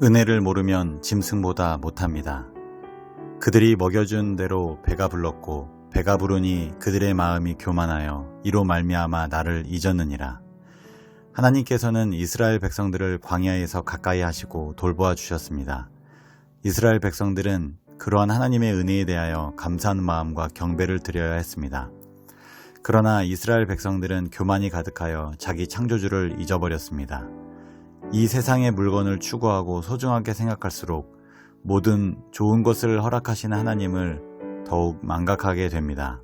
은혜를 모르면 짐승보다 못합니다. 그들이 먹여준 대로 배가 불렀고 배가 부르니 그들의 마음이 교만하여 이로 말미암아 나를 잊었느니라. 하나님께서는 이스라엘 백성들을 광야에서 가까이 하시고 돌보아 주셨습니다. 이스라엘 백성들은 그러한 하나님의 은혜에 대하여 감사하는 마음과 경배를 드려야 했습니다. 그러나 이스라엘 백성들은 교만이 가득하여 자기 창조주를 잊어버렸습니다. 이 세상의 물건을 추구하고 소중하게 생각할수록 모든 좋은 것을 허락하시는 하나님을 더욱 망각하게 됩니다.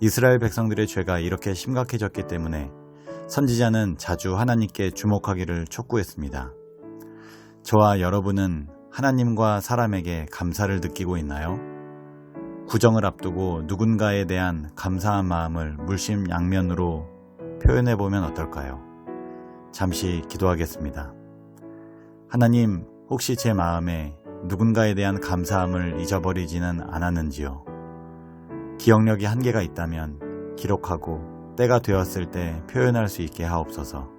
이스라엘 백성들의 죄가 이렇게 심각해졌기 때문에 선지자는 자주 하나님께 주목하기를 촉구했습니다. 저와 여러분은 하나님과 사람에게 감사를 느끼고 있나요? 구정을 앞두고 누군가에 대한 감사한 마음을 물심양면으로 표현해 보면 어떨까요? 잠시 기도하겠습니다. 하나님, 혹시 제 마음에 누군가에 대한 감사함을 잊어버리지는 않았는지요? 기억력이 한계가 있다면 기록하고 때가 되었을 때 표현할 수 있게 하옵소서.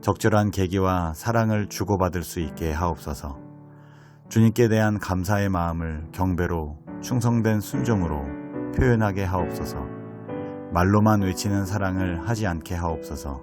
적절한 계기와 사랑을 주고받을 수 있게 하옵소서. 주님께 대한 감사의 마음을 경배로 충성된 순종으로 표현하게 하옵소서. 말로만 외치는 사랑을 하지 않게 하옵소서.